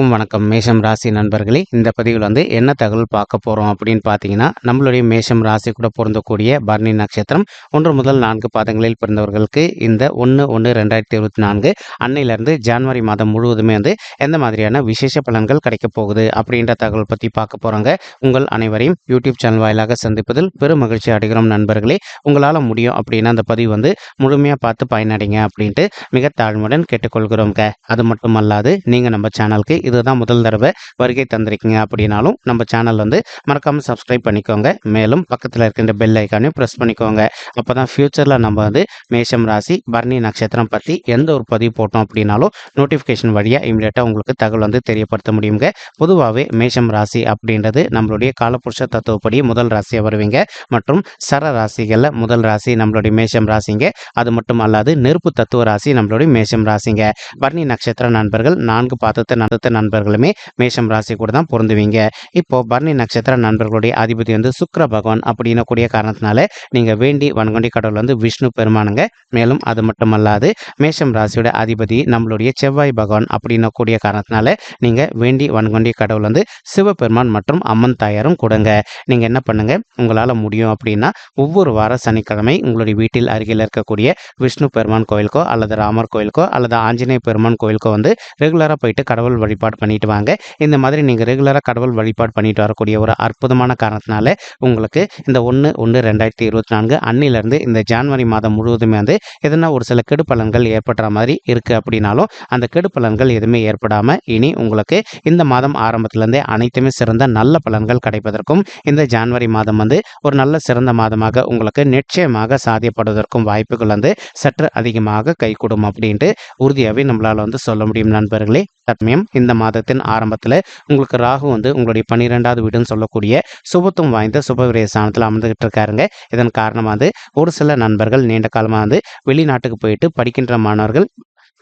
அனைவருக்கும் வணக்கம். மேஷம் ராசி நண்பர்களே இந்த பதிவில் வந்து என்ன தகவல் பார்க்க போகிறோம் அப்படின்னு பார்த்தீங்கன்னா நம்மளுடைய மேஷம் ராசி கூட பொருந்தக்கூடிய பரணி நட்சத்திரம் ஒன்று முதல் நான்கு பாதங்களில் பிறந்தவர்களுக்கு இந்த ஒன்று ஒன்று ரெண்டாயிரத்தி இருபத்தி நான்கு அன்னையிலேருந்து ஜனவரி மாதம் முழுவதுமே வந்து எந்த மாதிரியான விசேஷ பலன்கள் கிடைக்க போகுது அப்படின்ற தகவல் பற்றி பார்க்க போகிறாங்க உங்கள் அனைவரையும் யூடியூப் சேனல் வாயிலாக சந்திப்பதில் பெரும் மகிழ்ச்சி அடைகிறோம் நண்பர்களே. உங்களால் முடியும் அப்படின்னா அந்த பதிவு வந்து முழுமையாக பார்த்து பயனடைங்க அப்படின்ட்டு மிக தாழ்மையுடன் கேட்டுக்கொள்கிறோங்க அது மட்டும் அல்லாது நீங்கள் நம்ம சேனலுக்கு இதுதான் முதல் தடவை வருகை தந்திருக்கீங்க அப்படின்னாலும் நம்ம சேனல் வந்து மறக்காமல் சப்ஸ்கிரைப் பண்ணிக்கோங்க. மேலும் பக்கத்தில் இருக்கின்ற பெல் ஐக்கானையும் ப்ரெஸ் பண்ணிக்கோங்க. அப்போ தான் ஃப்யூச்சரில் நம்ம வந்து மேஷம் ராசி பரணி நட்சத்திரம் பற்றி எந்த ஒரு பதிவு போட்டோம் அப்படின்னாலும் நோட்டிஃபிகேஷன் வழியாக இமீடியட்டாக உங்களுக்கு தகவல் வந்து தெரியப்படுத்த முடியுங்க. பொதுவாகவே மேஷம் ராசி அப்படின்றது நம்மளுடைய காலப்புருஷ தத்துவப்படி முதல் ராசியாக வருவீங்க. மற்றும் சர ராசிகளில் முதல் ராசி நம்மளுடைய மேஷம் ராசிங்க. அது மட்டும் அல்லாது நெருப்பு தத்துவ ராசி நம்மளுடைய மேஷம் ராசிங்க. பரணி நட்சத்திர நண்பர்கள் நான்கு பாதத்தை நடத்த நண்பர்களுமே மேஷம் ராசி கூட தான் பொருந்துவீங்க. இப்போ பரணி நட்சத்திர நண்பர்களுடைய அதிபதி வந்து சுக்கர பகவான் அப்படின்னு கூடிய காரணத்தினால நீங்க வேண்டி வன்கொண்டி கடவுள் வந்து விஷ்ணு பெருமானுங்க. மேலும் அது மட்டுமல்லாது மேஷம் ராசியோட அதிபதி நம்மளுடைய செவ்வாய் பகவான் அப்படின்னு கூடிய காரணத்தினால நீங்க வேண்டி வன்கொண்டி கடவுள் வந்து சிவபெருமான் மற்றும் அம்மன் தாயாரும் கொடுங்க. நீங்க என்ன பண்ணுங்க? உங்களால முடியும் அப்படின்னா ஒவ்வொரு வார சனிக்கிழமை உங்களுடைய வீட்டில் அருகில் இருக்கக்கூடிய விஷ்ணு பெருமான் கோயிலுக்கோ அல்லது ராமர் கோயிலுக்கோ அல்லது ஆஞ்சநேய பெருமான் கோயிலுக்கோ வந்து ரெகுலராக போயிட்டு கடவுள் வழிபாடு பண்ணிட்டு வாங்க. இந்த மாதிரி நீங்கள் ரெகுலராக கடவுள் வழிபாடு பண்ணிட்டு வரக்கூடிய ஒரு அற்புதமான காரணத்தினால உங்களுக்கு இந்த ஒன்று ஒன்று ரெண்டாயிரத்தி இருபத்தி நான்கு அன்னிலிருந்து இந்த ஜான்வரி மாதம் முழுவதுமே வந்து எதனா ஒரு சில கெடு பலன்கள் ஏற்படுற மாதிரி இருக்குது அப்படின்னாலும் அந்த கெடு பலன்கள் எதுவுமே ஏற்படாமல் இனி உங்களுக்கு இந்த மாதம் ஆரம்பத்திலேருந்தே அனைத்துமே சிறந்த நல்ல பலன்கள் கிடைப்பதற்கும் இந்த ஜான்வரி மாதம் வந்து ஒரு நல்ல சிறந்த மாதமாக உங்களுக்கு நிச்சயமாக சாத்தியப்படுவதற்கும் வாய்ப்புகள் வந்து சற்று அதிகமாக கைகூடும் அப்படின்ட்டு உறுதியாகவே நம்மளால் வந்து சொல்ல முடியும் நண்பர்களே. சமயம் இந்த மாதத்தின் ஆரம்பத்தில் உங்களுக்கு ராகு வந்து உங்களுடைய பன்னிரெண்டாவது வீடுன்னு சொல்லக்கூடிய சுபத்துவம் வாய்ந்த சுபவிரய ஸ்தானத்தில் அமர்ந்துகிட்டு இருக்காருங்க இதன் காரணமாக வந்து ஒரு சில நண்பர்கள் நீண்ட காலமாக வந்து வெளிநாட்டுக்கு போயிட்டு படிக்கின்ற மாணவர்கள்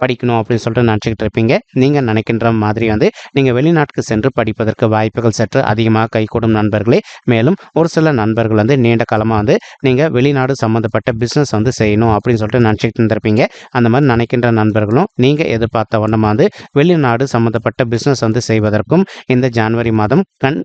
படிக்கணும் அப்படின்னு சொல்லிட்டு நினச்சிக்கிட்டு இருப்பீங்க. நீங்கள் நினைக்கின்ற மாதிரி வந்து நீங்கள் வெளிநாட்டுக்கு சென்று படிப்பதற்கு வாய்ப்புகள் சற்று அதிகமாக கைகூடும் நண்பர்களே. மேலும் ஒரு சில நண்பர்கள் வந்து நீண்ட காலமாக வந்து நீங்கள் வெளிநாடு சம்மந்தப்பட்ட பிஸ்னஸ் வந்து செய்யணும் அப்படின்னு சொல்லிட்டு நினச்சிக்கிட்டு இருந்திருப்பீங்க. அந்த மாதிரி நினைக்கின்ற நண்பர்களும் நீங்கள் எதிர்பார்த்த வண்ணமாக வந்து வெளிநாடு சம்மந்தப்பட்ட பிஸ்னஸ் வந்து செய்வதற்கும் இந்த ஜனவரி மாதம் கண்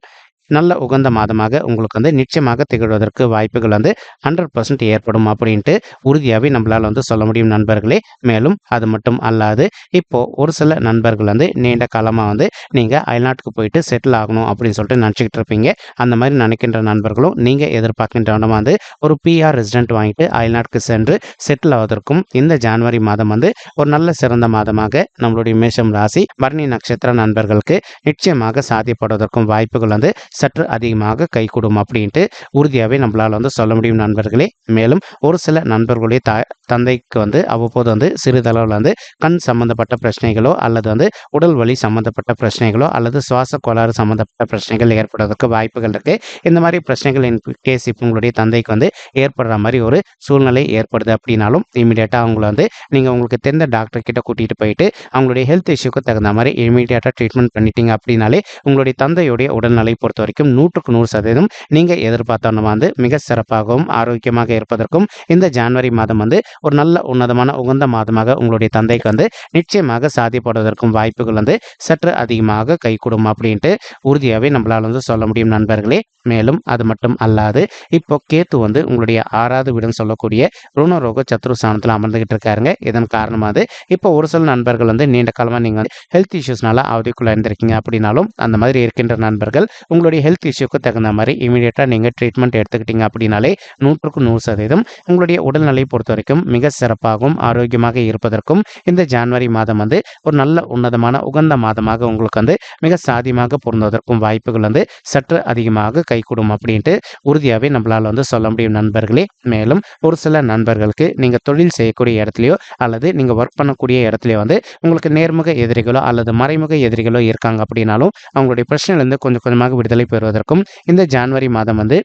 நல்ல உகந்த மாதமாக உங்களுக்கு வந்து நிச்சயமாக திகழ்வதற்கு வாய்ப்புகள் வந்து ஹண்ட்ரட் பர்சன்ட் ஏற்படும் அப்படின்ட்டு உறுதியாகவே நம்மளால் வந்து சொல்ல முடியும் நண்பர்களே. மேலும் அது மட்டும் அல்லாது இப்போது ஒரு சில நண்பர்கள் வந்து நீண்ட காலமாக வந்து நீங்கள் அயல்நாட்டுக்கு போயிட்டு செட்டில் ஆகணும் அப்படின்னு சொல்லிட்டு நினச்சிக்கிட்டு இருப்பீங்க. அந்த மாதிரி நினைக்கின்ற நண்பர்களும் நீங்கள் எதிர்பார்க்கின்ற விதமாக வந்து ஒரு பிஆர் ரெசிடென்ட் வாங்கிட்டு அயல்நாட்டுக்கு சென்று செட்டில் ஆவதற்கும் இந்த ஜனவரி மாதம் வந்து ஒரு நல்ல சிறந்த மாதமாக நம்மளுடைய மேஷம் ராசி பரணி நட்சத்திர நண்பர்களுக்கு நிச்சயமாக சாத்தியப்படுவதற்கும் வாய்ப்புகள் வந்து சற்று அதிகமாக கைகூடும் அப்படின்ட்டு உறுதியாகவே நம்மளால் வந்து சொல்ல முடியும் நண்பர்களே. மேலும் ஒரு சில நண்பர்களுடைய த தந்தைக்கு வந்து அவ்வப்போது வந்து சிறிதளவில் வந்து கண் சம்பந்தப்பட்ட பிரச்சனைகளோ அல்லது வந்து உடல் வலி சம்பந்தப்பட்ட பிரச்சனைகளோ அல்லது சுவாச கோளாறு சம்பந்தப்பட்ட பிரச்சனைகள் ஏற்படுவதற்கு வாய்ப்புகள் இருக்குது இந்த மாதிரி பிரச்சனைகள் இன் கேஸ் இப்போ உங்களுடைய தந்தைக்கு வந்து ஏற்படுற மாதிரி ஒரு சூழ்நிலை ஏற்படுது அப்படின்னாலும் இமீடியட்டாக அவங்கள வந்து நீங்கள் உங்களுக்கு தெரிந்த டாக்டர் கிட்ட கூட்டிகிட்டு போயிட்டு அவங்களுடைய ஹெல்த் இஷ்யூக்கு தகுந்த மாதிரி இமீடியட்டாக ட்ரீட்மெண்ட் பண்ணிட்டீங்க அப்படின்னாலே உங்களுடைய தந்தையுடைய உடல்நிலை பொறுத்த வரைக்கும் நூற்றுக்கு நூறு சதவீதம் நீங்கள் எதிர்பார்த்தோன்னா வந்து மிக சிறப்பாகவும் ஆரோக்கியமாக இருப்பதற்கும் இந்த ஜனவரி மாதம் வந்து ஒரு நல்ல உன்னதமான உகந்த மாதமாக உங்களுடைய தந்தைக்கு வந்து நிச்சயமாக சாதிப்படுவதற்கும் வாய்ப்புகள் வந்து சற்று அதிகமாக கைகூடும் அப்படின்ட்டு உறுதியாகவே நம்மளால் வந்து சொல்ல முடியும் நண்பர்களே. மேலும் அது மட்டும் அல்லாது இப்போ கேத்து வந்து உங்களுடைய ஆறாவது வீடுன்னு சொல்லக்கூடிய ருணரோக சத்ரு சாணத்தில் அமர்ந்துகிட்டு இருக்காருங்க. இதன் காரணமாக இப்போ ஒரு சில நண்பர்கள் வந்து நீண்ட காலமாக நீங்கள் ஹெல்த் இஷ்யூஸ்னால அவதிக்குள்ளே இருந்திருக்கீங்க அப்படின்னாலும் அந்த மாதிரி இருக்கின்ற நண்பர்கள் உங்களுடைய ஹெல்த் இஷ்யூக்கு தகுந்த மாதிரி இமீடியட்டாக நீங்கள் ட்ரீட்மெண்ட் எடுத்துக்கிட்டீங்க அப்படின்னாலே நூற்றுக்கு நூறு சதவீதம் உங்களுடைய உடல்நிலை பொறுத்த வரைக்கும் மிக சிறப்பாகவும் ஆரோக்கியமாக இருப்பதற்கும் இந்த ஜனவரி மாதம் வந்து ஒரு நல்ல உன்னதமான உகந்த மாதமாக உங்களுக்கு வந்து மிக சாதியமாக பொருந்துவதற்கும் வாய்ப்புகள் வந்து சற்று அதிகமாக கைகூடும் அப்படின்ட்டு உறுதியாகவே நம்மளால் வந்து சொல்ல முடியும் நண்பர்களே. மேலும் ஒரு சில நண்பர்களுக்கு நீங்கள் தொழில் செய்யக்கூடிய இடத்துலையோ அல்லது நீங்கள் ஒர்க் பண்ணக்கூடிய இடத்துலையோ வந்து உங்களுக்கு நேர்முக எதிரிகளோ அல்லது மறைமுக எதிரிகளோ இருக்காங்க அப்படின்னாலும் அவங்களுடைய பிரச்சனையிலேருந்து கொஞ்சம் கொஞ்சமாக விடுதலை பெறுவதற்கும் இந்த ஜனவரி மாதம் வந்து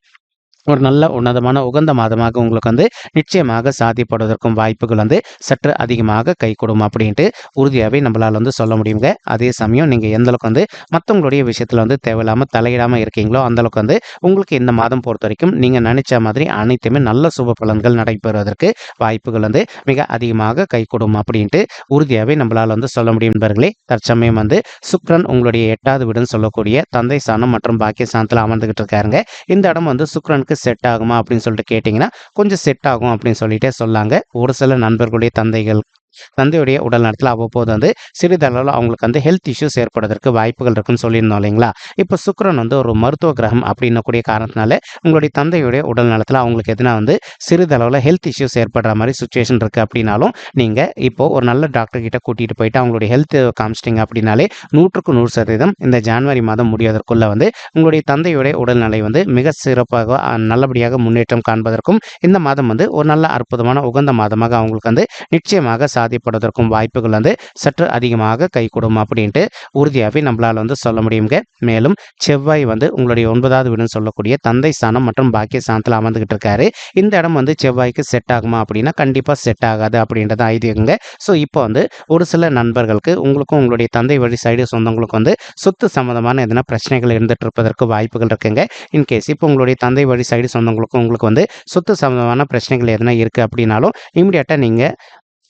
ஒரு நல்ல உன்னதமான உகந்த மாதமாக உங்களுக்கு வந்து நிச்சயமாக சாத்தியப்படுவதற்கும் வாய்ப்புகள் வந்து சற்று அதிகமாக கைகூடும் அப்படின்ட்டு உறுதியாகவே நம்மளால் வந்து சொல்ல முடியுங்க. அதே சமயம் நீங்கள் எந்த அளவுக்கு வந்து மற்றவங்களுடைய விஷயத்தில் வந்து தேவையில்லாமல் தலையிடாமல் இருக்கீங்களோ அந்தளவுக்கு வந்து உங்களுக்கு இந்த மாதம் பொறுத்த வரைக்கும் நீங்கள் நினைச்ச மாதிரி அனைத்துமே நல்ல சுப பலன்கள் நடைபெறுவதற்கு வாய்ப்புகள் வந்து மிக அதிகமாக கைகூடும் அப்படின்ட்டு உறுதியாகவே நம்மளால் வந்து சொல்ல முடியும் நண்பர்களே. தற்சமயம் வந்து சுக்ரன் உங்களுடைய எட்டாவது வீடுன்னு சொல்லக்கூடிய தந்தை சாணம் மற்றும் பாக்கிய சாணத்தில் அமர்ந்துகிட்டு இருக்காருங்க. இந்த இடம் வந்து சுக்ரனுக்கு செட் ஆகுமா அப்படின்னு சொல்லிட்டு கேட்டிங்கன்னா கொஞ்சம் செட் ஆகும் அப்படின்னு சொல்லிட்டே சொல்லாங்க. ஒரு சில நண்பர்களுடைய தந்தைகள் தந்தையுடைய உடல் நலத்தில் அவ்வப்போது வந்து சிறிதளவில் அவங்களுக்கு வந்து ஹெல்த் இஷ்யூஸ் ஏற்படுவதற்கு வாய்ப்புகள் இருக்குன்னு சொல்லியிருந்தோம் இல்லைங்களா? இப்போ சுக்கரன் வந்து ஒரு மருத்துவ கிரகம் அப்படின்னக்கூடிய காரணத்தினால உங்களுடைய தந்தையுடைய உடல் நலத்தில் அவங்களுக்கு எதுனா வந்து சிறிதளவில் ஹெல்த் இஷ்யூஸ் ஏற்படுற மாதிரி சுச்சுவேஷன் இருக்குது அப்படின்னாலும் நீங்கள் இப்போ ஒரு நல்ல டாக்டர் கிட்ட கூட்டிகிட்டு போயிட்டு அவங்களுடைய ஹெல்த் காமிச்சிட்டிங்க அப்படின்னாலே நூற்றுக்கு நூறு சதவீதம் இந்த ஜான்வரி மாதம் முடிவதற்குள்ளே வந்து உங்களுடைய தந்தையுடைய உடல்நிலை வந்து மிக சிறப்பாக நல்லபடியாக முன்னேற்றம் காண்பதற்கும் இந்த மாதம் வந்து ஒரு நல்ல அற்புதமான உகந்த மாதமாக அவங்களுக்கு வந்து நிச்சயமாக சாதிப்படுவதற்கும் வாய்ப்புகள் வந்து சற்று அதிகமாக கைகூடும் அப்படின்ட்டு உறுதியாகவே நம்மளால் வந்து சொல்ல முடியுங்க மேலும் செவ்வாய் வந்து உங்களுடைய ஒன்பதாவது வீடுன்னு சொல்லக்கூடிய தந்தை ஸ்தானம் மற்றும் பாக்கிய ஸ்தானத்தில் அமர்ந்துகிட்டு இருக்காரு. இந்த இடம் வந்து செவ்வாய்க்கு செட் ஆகுமா அப்படின்னா கண்டிப்பாக செட் ஆகாது அப்படின்றது ஐதீகங்க. ஸோ இப்போ வந்து ஒரு சில நண்பர்களுக்கு உங்களுக்கும் உங்களுடைய தந்தை வழி சைடு சொந்தங்களுக்கு வந்து சொத்து சம்மந்தமான எதனா பிரச்சனைகள் இருந்துட்டு இருப்பதற்கு வாய்ப்புகள் இருக்குங்க. இன்கேஸ் இப்போ உங்களுடைய தந்தை வழி சைடு சொந்தங்களுக்கும் உங்களுக்கு வந்து சொத்து சம்மந்தமான பிரச்சனைகள் எதனா இருக்குது அப்படின்னாலும் இமீடியட்டாக நீங்கள்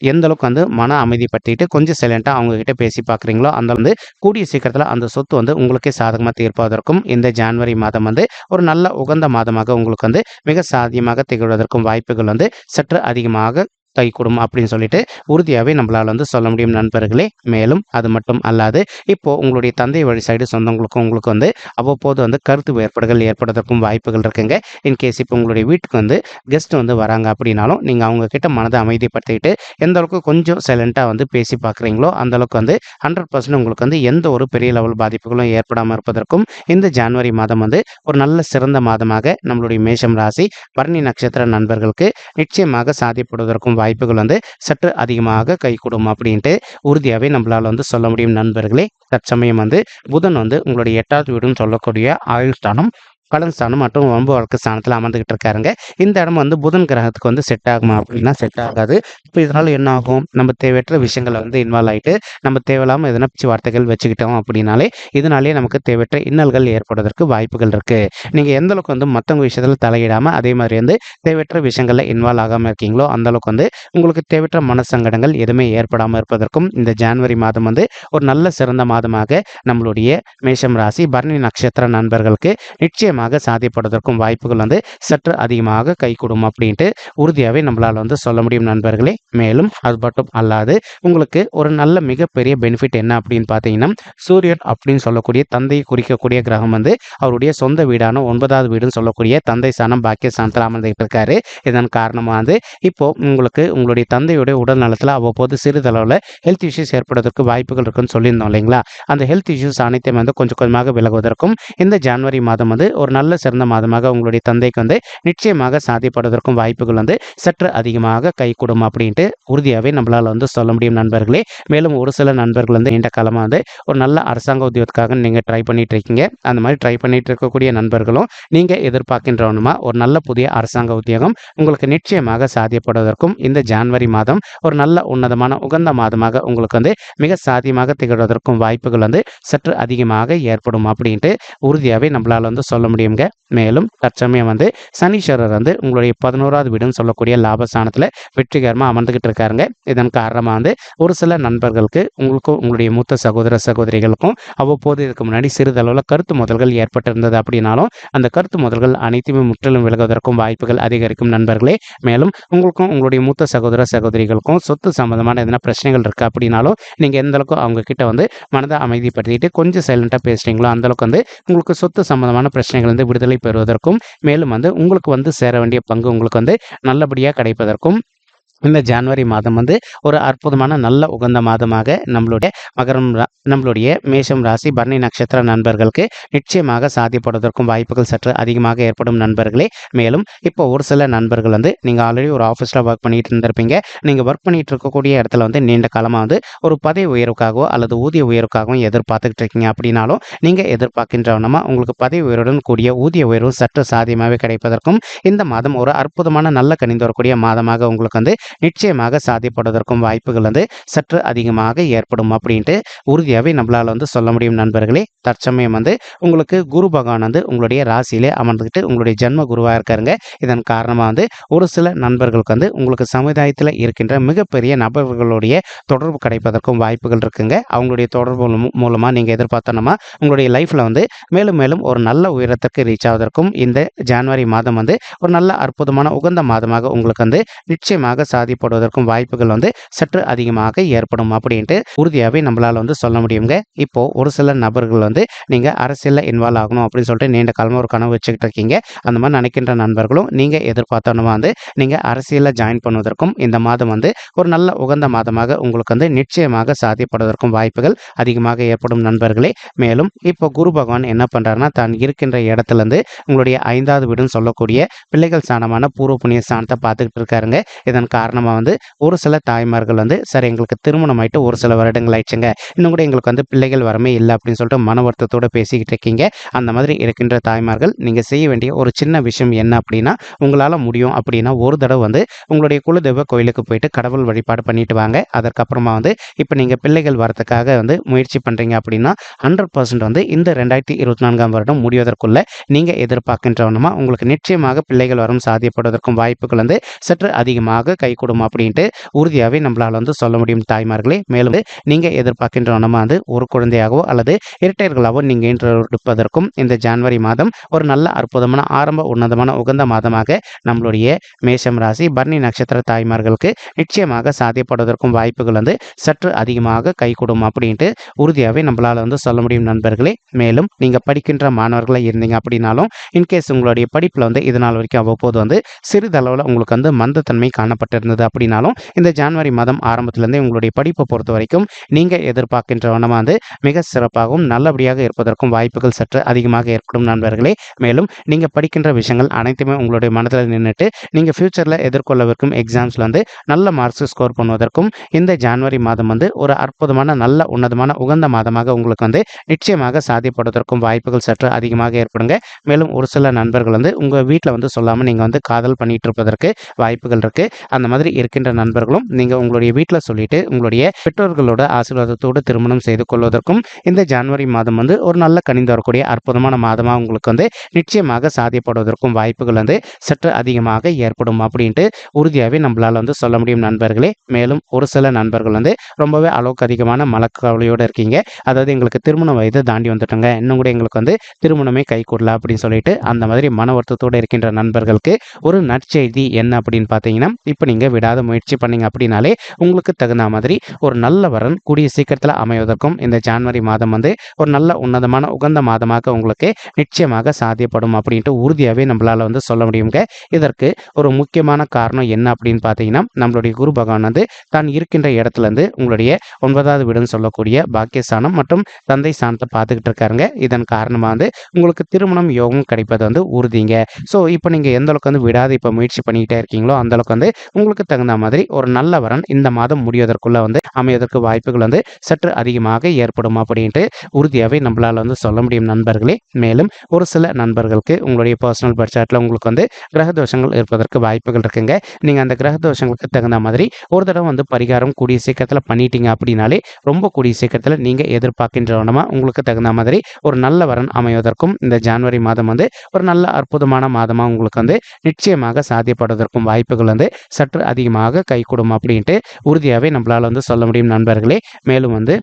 எந்த அளவுக்கு வந்து மன அமைதிப்படுத்திட்டு கொஞ்சம் சைலண்ட்டாக அவங்கக்கிட்ட பேசி பார்க்குறீங்களோ அந்த வந்து கூடிய சீக்கிரத்தில் அந்த சொத்து வந்து உங்களுக்கே சாதகமாக தீர்ப்பதற்கும் இந்த ஜான்வரி மாதம் வந்து ஒரு நல்ல உகந்த மாதமாக உங்களுக்கு வந்து மிக சாதியமாக திகழ்வதற்கும் வாய்ப்புகள் வந்து சற்று அதிகமாக கைகூடும் அப்படின்னு சொல்லிட்டு உறுதியாகவே நம்மளால் வந்து சொல்ல முடியும் நண்பர்களே. மேலும் அது மட்டும் அல்லாது இப்போ உங்களுடைய தந்தை வழி சைடு சொந்தங்களுக்கும் உங்களுக்கு வந்து அவ்வப்போது வந்து கருத்து வேறுபாடுகள் ஏற்படுறதுக்கும் வாய்ப்புகள் இருக்குங்க. இன்கேஸ் இப்போ உங்களுடைய வீட்டுக்கு வந்து கெஸ்ட் வந்து வராங்க அப்படின்னாலும் நீங்கள் அவங்க கிட்ட மனதை அமைதிப்படுத்திக்கிட்டு எந்த அளவுக்கு கொஞ்சம் சைலண்ட்டாக வந்து பேசி பார்க்குறீங்களோ அந்த அளவுக்கு வந்து ஹண்ட்ரட் பர்சன்ட் உங்களுக்கு வந்து எந்த ஒரு பெரிய லெவல் பாதிப்புகளும் ஏற்படாமல் இருப்பதற்கும் இந்த ஜான்வரி மாதம் வந்து ஒரு நல்ல சிறந்த மாதமாக நம்மளுடைய மேஷம் ராசி பரணி நட்சத்திர நண்பர்களுக்கு நிச்சயமாக சாதிப்படுவதற்கும் வாய்ப்பு வாய்ப்புகள் வந்து சற்று அதிகமாக கைகூடும் அப்படின்ட்டு உறுதியாகவே நம்மளால் வந்து சொல்ல முடியும் நண்பர்களே. தற்சமயம் வந்து புதன் வந்து உங்களுடைய எட்டாவது வீடுன்னு சொல்லக்கூடிய ஆயுள் ஸ்தானம் கடன் ஸ்தானம் மற்றும் ஒன்பது வழக்கு ஸ்தானத்தில் அமர்ந்துகிட்டு இருக்காருங்க. இந்த இடம் வந்து புதன் கிரகத்துக்கு வந்து செட் ஆகுமா அப்படின்னா செட் ஆகாது. இப்போ இதனால் என்ன ஆகும்? நம்ம தேவையற்ற விஷயங்களை வந்து இன்வால்வ் ஆகிட்டு நம்ம தேவையில்லாமல் எதனா பிச்சு வார்த்தைகள் வச்சுக்கிட்டோம் அப்படின்னாலே இதனாலே நமக்கு தேவையற்ற இன்னல்கள் ஏற்படுவதற்கு வாய்ப்புகள் இருக்குது நீங்கள் எந்த அளவுக்கு வந்து மற்றவங்க விஷயத்தில் தலையிடாமல் அதே மாதிரி வந்து தேவையற்ற விஷயங்களில் இன்வால்வ் ஆகாமல் இருக்கீங்களோ அந்த அளவுக்கு வந்து உங்களுக்கு தேவையற்ற மனசங்கடங்கள் எதுவுமே ஏற்படாமல் இருப்பதற்கும் இந்த ஜான்வரி மாதம் வந்து ஒரு நல்ல சிறந்த மாதமாக நம்மளுடைய மேஷம் ராசி பரணி நட்சத்திர நண்பர்களுக்கு நிச்சயம் நிச்சயமாக சாத்தியப்படுவதற்கும் வாய்ப்புகள் வந்து சற்று அதிகமாக கைகூடும் அப்படின்ட்டு உறுதியாகவே நம்மளால் வந்து சொல்ல முடியும் நண்பர்களே. மேலும் அது மட்டும் அல்லாது உங்களுக்கு ஒரு நல்ல மிகப்பெரிய பெனிஃபிட் என்ன அப்படின்னு பார்த்தீங்கன்னா சூரியன் அப்படின்னு சொல்லக்கூடிய தந்தையை குறிக்கக்கூடிய கிரகம் வந்து அவருடைய சொந்த வீடான ஒன்பதாவது வீடுன்னு சொல்லக்கூடிய தந்தை சாணம் பாக்கிய சாணத்தில் அமர்ந்துகிட்டு இருக்காரு. இதன் காரணமாக வந்து இப்போ உங்களுக்கு உங்களுடைய தந்தையுடைய உடல் நலத்தில் அவ்வப்போது சிறிதளவில் ஹெல்த் இஷ்யூஸ் ஏற்படுவதற்கு வாய்ப்புகள் இருக்குன்னு சொல்லியிருந்தோம் இல்லைங்களா? அந்த ஹெல்த் இஷ்யூஸ் அனைத்தையும் வந்து கொஞ்சம் கொஞ்சமாக விலகுவதற்கும் இந்த ஜனவரி மாதம் வந்து ஒரு நல்ல சிறந்த மாதமாக உங்களுடைய தந்தைக்கு வந்து நிச்சயமாக சாதிப்படுவதற்கும் வாய்ப்புகள் வந்து சற்று அதிகமாக கைகூடும் அப்படின்ட்டு உறுதியாகவே நம்மளால் வந்து சொல்ல முடியும் நண்பர்களே. மேலும் ஒரு சில நண்பர்கள் வந்து நீண்ட காலமாக வந்து ஒரு நல்ல அரசாங்க உத்தியோகத்துக்காக நீங்கள் ட்ரை பண்ணிட்டு இருக்கீங்க அந்த மாதிரி ட்ரை பண்ணிட்டு இருக்கக்கூடிய நண்பர்களும் நீங்கள் எதிர்பார்க்கின்றவனுமா ஒரு நல்ல புதிய அரசாங்க உத்தியோகம் உங்களுக்கு நிச்சயமாக சாதியப்படுவதற்கும் இந்த ஜான்வரி மாதம் ஒரு நல்ல உன்னதமான உகந்த மாதமாக உங்களுக்கு வந்து மிக சாத்தியமாக திகழ்வதற்கும் வாய்ப்புகள் வந்து சற்று அதிகமாக ஏற்படும் அப்படின்ட்டு உறுதியாகவே நம்மளால் வந்து சொல்ல முடியுங்க மேலும் தற்சமயம் வந்து சனீஸ்வரர் வந்து உங்களுடைய பதினோராவது வீடுன்னு சொல்லக்கூடிய லாபஸ்தானத்தில் வெற்றிகரமாக அமர்ந்துகிட்டு இருக்காருங்க இதன் காரணமாக வந்து ஒரு சில நண்பர்களுக்கு உங்களுக்கும் உங்களுடைய மூத்த சகோதர சகோதரிகளுக்கும் அவ்வப்போது இதுக்கு முன்னாடி சிறிதளவில் கருத்து முதல்கள் ஏற்பட்டிருந்தது அப்படின்னாலும் அந்த கருத்து முதல்கள் அனைத்துமே முற்றிலும் விலகுவதற்கும் வாய்ப்புகள் அதிகரிக்கும் நண்பர்களே. மேலும் உங்களுக்கும் உங்களுடைய மூத்த சகோதர சகோதரிகளுக்கும் சொத்து சம்பந்தமான எதனா பிரச்சனைகள் இருக்குது அப்படின்னாலும் நீங்கள் எந்த அளவுக்கு அவங்க கிட்ட வந்து மனதை அமைதிப்படுத்திட்டு கொஞ்சம் சைலண்ட்டாக பேசுகிறீங்களோ அந்தளவுக்கு வந்து உங்களுக்கு சொத்து சம்பந்தமான பிரச்சனைகள் வந்து விடுதலை பெறுவதற்கும் மேலும் வந்து உங்களுக்கு வந்து சேர வேண்டிய பங்கு உங்களுக்கு வந்து நல்லபடியாக கிடைப்பதற்கும் இந்த ஜான்வரி மாதம் வந்து ஒரு அற்புதமான நல்ல உகந்த மாதமாக நம்மளுடைய மகரம் ரா- நம்மளுடைய மேஷம் ராசி பரணி நட்சத்திர நண்பர்களுக்கு நிச்சயமாக சாத்தியப்படுவதற்கும் வாய்ப்புகள் சற்று அதிகமாக ஏற்படும் நண்பர்களே. மேலும் இப்போ ஒரு சில நண்பர்கள் வந்து நீங்கள் ஆல்ரெடி ஒரு ஆஃபீஸில் ஒர்க் பண்ணிட்டு இருந்திருப்பீங்க. நீங்கள் ஒர்க் பண்ணிட்டு இருக்கக்கூடிய இடத்துல வந்து நீண்ட காலமாக வந்து ஒரு பதவி உயர்வுக்காகவோ அல்லது ஊதிய உயர்வுக்காகவும் எதிர்பார்த்துக்கிட்டு இருக்கீங்க அப்படின்னாலும் நீங்கள் எதிர்பார்க்கின்றவனமா உங்களுக்கு பதவி உயர்வுடன் கூடிய ஊதிய உயர்வு சற்று சாத்தியமாகவே கிடைப்பதற்கும் இந்த மாதம் ஒரு அற்புதமான நல்ல கணிந்து வரக்கூடிய மாதமாக உங்களுக்கு வந்து நிச்சயமாக சாதிப்படுவதற்கும் வாய்ப்புகள் வந்து சற்று அதிகமாக ஏற்படும் அப்படின்ட்டு உறுதியாகவே நம்மளால் வந்து சொல்ல முடியும் நண்பர்களே. தற்சமயம் வந்து உங்களுக்கு குரு பகவான் வந்து உங்களுடைய ராசியிலே அமர்ந்துக்கிட்டு உங்களுடைய ஜென்ம குருவாக இருக்காருங்க. இதன் காரணமாக வந்து ஒரு சில நண்பர்களுக்கு வந்து உங்களுக்கு சமுதாயத்தில் இருக்கின்ற மிகப்பெரிய நபர்களுடைய தொடர்பு கிடைப்பதற்கும் வாய்ப்புகள் இருக்குங்க. அவங்களுடைய தொடர்பு மூலமாக நீங்கள் எதிர்பார்த்தோன்னா உங்களுடைய லைஃப்பில் வந்து மேலும் மேலும் ஒரு நல்ல உயரத்திற்கு ரீச் ஆவதற்கும் இந்த ஜனவரி மாதம் வந்து ஒரு நல்ல அற்புதமான உகந்த மாதமாக உங்களுக்கு வந்து நிச்சயமாக சாதிப்படுவதற்கும் வாய்ப்புகள் வந்து சற்று அதிகமாக ஏற்படும் அப்படின்ட்டு உறுதியாகவே நம்மளால் வந்து சொல்ல முடியுங்க இப்போ ஒரு சில நபர்கள் வந்து நீங்கள் அரசியலில் இன்வால்வ் ஆகணும் அப்படின்னு சொல்லிட்டு நீண்ட காலமாக ஒரு கனவு வச்சுக்கிட்டு இருக்கீங்க. அந்த மாதிரி நினைக்கின்ற நண்பர்களும் நீங்கள் எதிர்பார்த்தோன்னா வந்து நீங்கள் அரசியலில் ஜாயின் பண்ணுவதற்கும் இந்த மாதம் வந்து ஒரு நல்ல உகந்த மாதமாக உங்களுக்கு வந்து நிச்சயமாக சாதிப்படுவதற்கும் வாய்ப்புகள் அதிகமாக ஏற்படும் நண்பர்களே. மேலும் இப்போ குரு பகவான் என்ன பண்ணுறாருன்னா தான் இருக்கின்ற இடத்துல இருந்து உங்களுடைய ஐந்தாவது வீடுன்னு சொல்லக்கூடிய பிள்ளைகள் ஸ்தானமான பூர்வ புண்ணிய ஸ்தானத்தை பார்த்துக்கிட்டு இருக்காருங்க. இதன் காரணமாக வந்து ஒரு சில தாய்மார்கள் வந்து சரி எங்களுக்கு திருமணம் ஆயிட்டு ஒரு சில வருடங்கள் ஆயிடுச்சுங்க இன்னும் கூட எங்களுக்கு வந்து பிள்ளைகள் வரமே இல்லை அப்படின்னு சொல்லிட்டு மன வருத்தத்தோடு பேசிக்கிட்டு இருக்கீங்க. அந்த மாதிரி இருக்கின்ற தாய்மார்கள் நீங்கள் செய்ய வேண்டிய ஒரு சின்ன விஷயம் என்ன அப்படின்னா உங்களால் முடியும் அப்படின்னா ஒரு தடவை வந்து உங்களுடைய குலதெய்வ கோயிலுக்கு போயிட்டு கடவுள் வழிபாடு பண்ணிட்டு வாங்க. அதற்கப்புறமா வந்து இப்போ நீங்கள் பிள்ளைகள் வரத்துக்காக வந்து முயற்சி பண்ணுறீங்க அப்படின்னா ஹண்ட்ரட் பர்சன்ட் வந்து இந்த ரெண்டாயிரத்தி இருபத்தி நான்காம் வருடம் முடிவதற்குள்ள நீங்கள் எதிர்பார்க்கின்றவனமா உங்களுக்கு நிச்சயமாக பிள்ளைகள் வரும் சாத்தியப்படுவதற்கும் வாய்ப்புகள் வந்து சற்று அதிகமாக கை கைகூடும் அப்படின்ட்டு உறுதியாகவே நம்மளால் வந்து சொல்ல முடியும் தாய்மார்களே. மேலும் நீங்கள் எதிர்பார்க்கின்ற நம்ம வந்து ஒரு குழந்தையாகவோ அல்லது இரட்டையர்களாகவோ நீங்கள் இன்றெடுப்பதற்கும் இந்த ஜான்வரி மாதம் ஒரு நல்ல அற்புதமான ஆரம்ப உன்னதமான உகந்த மாதமாக நம்மளுடைய மேஷம் ராசி பர்ணி நட்சத்திர தாய்மார்களுக்கு நிச்சயமாக சாத்தியப்படுவதற்கும் வாய்ப்புகள் வந்து சற்று அதிகமாக கைகூடும் அப்படின்ட்டு உறுதியாகவே நம்மளால் வந்து சொல்ல முடியும் நண்பர்களே. மேலும் நீங்கள் படிக்கின்ற மாணவர்களாக இருந்தீங்க அப்படின்னாலும் இன்கேஸ் உங்களுடைய படிப்பில் வந்து இது நாள் வரைக்கும் அவ்வப்போது வந்து சிறிதளவில் உங்களுக்கு வந்து மந்தத்தன்மை காணப்பட்டிருந்தது அப்படின்னாலும் இந்த ஜான்வரி மாதம் ஆரம்பத்திலேருந்தே உங்களுடைய படிப்பை பொறுத்த வரைக்கும் நீங்கள் எதிர்பார்க்கின்ற வண்ணமாக வந்து மிக சிறப்பாகவும் நல்லபடியாக இருப்பதற்கும் வாய்ப்புகள் சற்று அதிகமாக ஏற்படும் நண்பர்களே. மேலும் நீங்கள் படிக்கின்ற விஷயங்கள் அனைத்துமே உங்களுடைய மனதில் நின்றுட்டு நீங்கள் ஃப்யூச்சரில் எதிர்கொள்ளவிருக்கும் எக்ஸாம்ஸில் வந்து நல்ல மார்க்ஸ் ஸ்கோர் பண்ணுவதற்கும் இந்த ஜான்வரி மாதம் வந்து ஒரு அற்புதமான நல்ல உன்னதமான உகந்த மாதமாக உங்களுக்கு வந்து நிச்சயமாக சாத்தியப்படுவதற்கும் வாய்ப்புகள் சற்று அதிகமாக ஏற்படுங்க. மேலும் ஒரு சில நண்பர்கள் வந்து உங்கள் வீட்டில் வந்து சொல்லாமல் நீங்கள் வந்து காதல் பண்ணிட்டு இருப்பதற்கு வாய்ப்புகள் இருக்குது அந்த மாதிரி மாதிரி இருக்கின்ற நண்பர்களும் நீங்கள் உங்களுடைய வீட்டில் சொல்லிட்டு உங்களுடைய பெற்றோர்களோட ஆசீர்வாதத்தோடு திருமணம் செய்து கொள்வதற்கும் இந்த ஜனவரி மாதம் வந்து ஒரு நல்ல கணிந்து வரக்கூடிய அற்புதமான மாதமாக உங்களுக்கு வந்து நிச்சயமாக சாதியப்படுவதற்கும் வாய்ப்புகள் வந்து சற்று அதிகமாக ஏற்படும் அப்படின்ட்டு உறுதியாகவே நம்மளால் வந்து சொல்ல முடியும் நண்பர்களே. மேலும் ஒரு சில நண்பர்கள் வந்து ரொம்பவே அளவுக்கு அதிகமான மலக்கவலையோடு இருக்கீங்க. அதாவது எங்களுக்கு திருமண வயது தாண்டி வந்துட்டோங்க. இன்னும் கூட எங்களுக்கு வந்து திருமணமே கை கூடல அப்படின்னு சொல்லிட்டு அந்த மாதிரி மன வருத்தத்தோடு இருக்கின்ற நண்பர்களுக்கு ஒரு நற்செய்தி என்ன அப்படின்னு பார்த்தீங்கன்னா இப்போ நீங்கள் விடாத முயற்சி பண்ணீங்க அப்படின்னாலே உங்களுக்கு தகுந்த மாதிரி ஒரு நல்ல வரன் கூடிய சீக்கிரத்தில் அமைவதற்கும் இந்த ஜான்வரி மாதம் வந்து ஒரு நல்ல உன்னதமான உகந்த மாதமாக உங்களுக்கு நிச்சயமாக சாத்தியப்படும் அப்படின்ட்டு உறுதியாகவே நம்மளால் வந்து சொல்ல முடியுங்க. இதற்கு ஒரு முக்கியமான காரணம் என்ன அப்படின்னு பார்த்தீங்கன்னா நம்மளுடைய குரு பகவான் வந்து தான் இருக்கின்ற இடத்துல இருந்து உங்களுடைய ஒன்பதாவது வீடுன்னு சொல்லக்கூடிய பாக்கியஸ்தானம் மற்றும் தந்தை ஸ்தானத்தை பார்த்துக்கிட்டு இருக்காருங்க. இதன் காரணமாக வந்து உங்களுக்கு திருமணம் யோகம் கிடைப்பது வந்து உறுதிங்க. ஸோ இப்போ நீங்கள் எந்த அளவுக்கு வந்து விடாது இப்போ முயற்சி பண்ணிக்கிட்டே இருக்கீங்களோ அந்த அளவுக்கு வந்து உங்களுக்கு தகுந்த மாதிரி ஒரு நல்ல வரன் இந்த மாதம் முடிவதற்குள்ள வந்து அமைவதற்கு வாய்ப்புகள் வந்து சற்று அதிகமாக ஏற்படும் அப்படின்ட்டு உறுதியாகவே நம்மளால் வந்து சொல்ல முடியும் நண்பர்களே. மேலும் ஒரு சில நண்பர்களுக்கு உங்களுடைய பர்சனல் பட்ஜெட்டில் உங்களுக்கு வந்து கிரக தோஷங்கள் இருப்பதற்கு வாய்ப்புகள் இருக்குங்க. நீங்கள் அந்த கிரக தோஷங்களுக்கு தகுந்த மாதிரி ஒரு தடவை வந்து பரிகாரம் கூடிய சீக்கிரத்தில் பண்ணிட்டீங்க அப்படின்னாலே ரொம்ப கூடிய சீக்கிரத்தில் நீங்கள் எதிர்பார்க்கின்றவனமா உங்களுக்கு தகுந்த மாதிரி ஒரு நல்ல வரன் அமைவதற்கும் இந்த ஜனவரி மாதம் வந்து ஒரு நல்ல அற்புதமான மாதமாக உங்களுக்கு வந்து நிச்சயமாக சாத்தியப்படுவதற்கும் வாய்ப்புகள் வந்து சற்று அதிகமாக கைகூடும் அப்படின்ட்டு உறுதியாகவே நம்மளால் வந்து சொல்ல முடியும் நண்பர்களே. மேலும் வந்து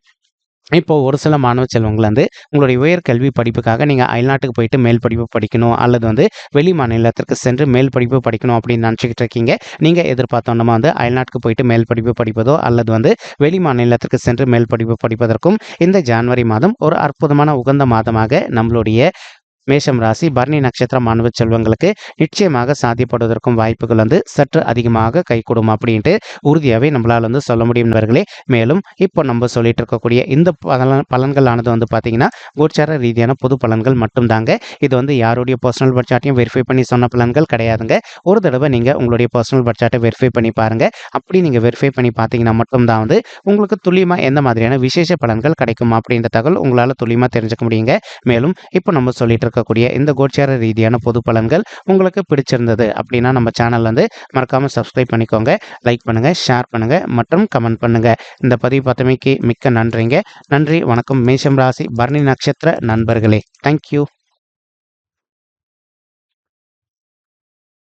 இப்போ ஒரு சில மாணவ செல்வங்கள் வந்து உங்களுடைய உயர்கல்வி படிப்புக்காக நீங்கள் அயல்நாட்டுக்கு போயிட்டு மேல் படிப்பு படிக்கணும் அல்லது வந்து வெளி மாநிலத்திற்கு சென்று மேல் படிப்பு படிக்கணும் அப்படின்னு நினச்சிக்கிட்டு இருக்கீங்க. நீங்கள் எதிர்பார்த்தோன்னா வந்து அயல்நாட்டுக்கு போயிட்டு மேல் படிப்பு படிப்பதோ அல்லது வந்து வெளி மாநிலத்திற்கு சென்று மேல் படிப்பு படிப்பதற்கும் இந்த ஜனவரி மாதம் ஒரு அற்புதமான உகந்த மாதமாக நம்மளுடைய மேஷம் ராசி பரணி நட்சத்திர மாணவ செல்வங்களுக்கு நிச்சயமாக சாத்தியப்படுவதற்கும் வாய்ப்புகள் வந்து சற்று அதிகமாக கைகூடும் அப்படின்ட்டு உறுதியாகவே நம்மளால் வந்து சொல்ல முடியும் நண்பர்களே. மேலும் இப்போ நம்ம சொல்லிட்டு இருக்கக்கூடிய இந்த பலன் பலன்களானது வந்து பார்த்தீங்கன்னா கோச்சார ரீதியான பொது பலன்கள் மட்டும்தாங்க. இது வந்து யாருடைய பர்சனல் பட்சாட்டையும் வெரிஃபை பண்ணி சொன்ன பலன்கள் கிடையாதுங்க. ஒரு தடவை நீங்கள் உங்களுடைய பர்சனல் பட்சாட்டை வெரிஃபை பண்ணி பாருங்கள் அப்படி நீங்கள் வெரிஃபை பண்ணி பார்த்தீங்கன்னா மட்டும்தான் வந்து உங்களுக்கு துல்லியமாக எந்த மாதிரியான விசேஷ பலன்கள் கிடைக்கும் அப்படின்ற தகவல் உங்களால் துல்லியமாக தெரிஞ்சுக்க முடியுங்க. மேலும் இப்போ நம்ம சொல்லிட்டு இருக்கக்கூடிய இந்த கோச்சார ரீதியான பொது பலன்கள் உங்களுக்கு பிடிச்சிருந்தது அப்படின்னா நம்ம சேனல் வந்து மறக்காமல் சப்ஸ்கிரைப் பண்ணிக்கோங்க லைக் பண்ணுங்கள் ஷேர் பண்ணுங்கள் மற்றும் கமெண்ட் பண்ணுங்கள் இந்த பதிவு பார்த்தமைக்கு மிக்க நன்றிங்க. நன்றி வணக்கம். மேஷம் ராசி பரணி நட்சத்திர நண்பர்களே. தேங்க்யூ